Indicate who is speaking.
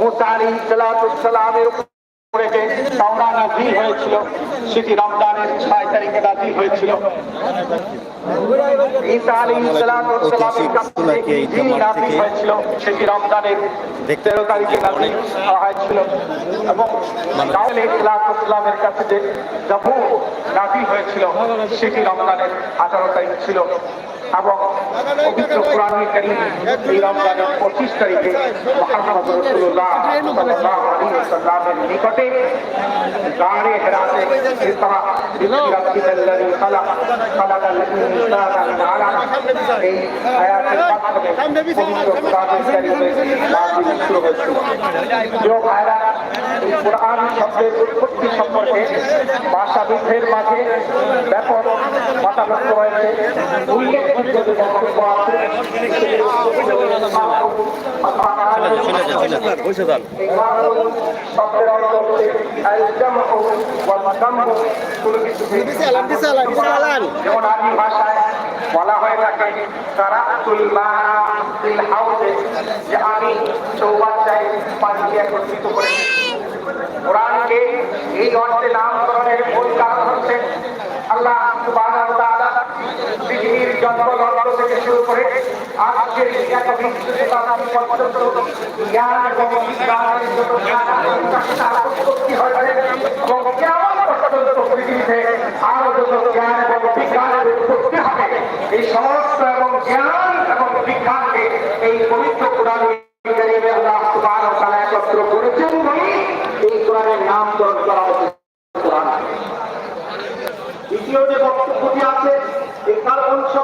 Speaker 1: মুসা আলী সালামের উপরে যে তাওরা নাজিল হয়েছিল সেটি রমজানের ছয় তারিখে নাজিল হয়েছিল। ঈসা আলী কাছে হয়েছিল সেটি রমজানের তেরো তারিখে নাজিল হয়েছিল। এবং রাহুল ইসলামের কাছে যে নাজিল হয়েছিল সেটি রমজানের আঠারো তারিখ ছিল। এবং পবিত্র পঁচিশ তারিখে মোহাম্মদ রসুল্লাহ সাল্লাল্লাহু আলাইহি ওয়াসাল্লামের নিকটে এই আয়াতের শব্দের উৎপত্তি সম্পর্কে ভাষাবিদদের মাঝে ব্যাপক কিছু যেমন আরবি ভাষায় বলা হয়ে থাকে মা ফিল যে আমি চৌবাচ্চায় পানিকে একত্রিত করেছি কোরআনকে এই অর্থে নামকরণের আরও যত জ্ঞান এবং বিজ্ঞানের উৎপত্তি হবে, এই সমস্ত এবং জ্ঞান এবং বিজ্ঞানকে এই পবিত্র কোরআন একত্র করেছেন এই কোরআনের নাম করা দ্বিতীয় যে বক্তব্যটি আছে এটার অংশ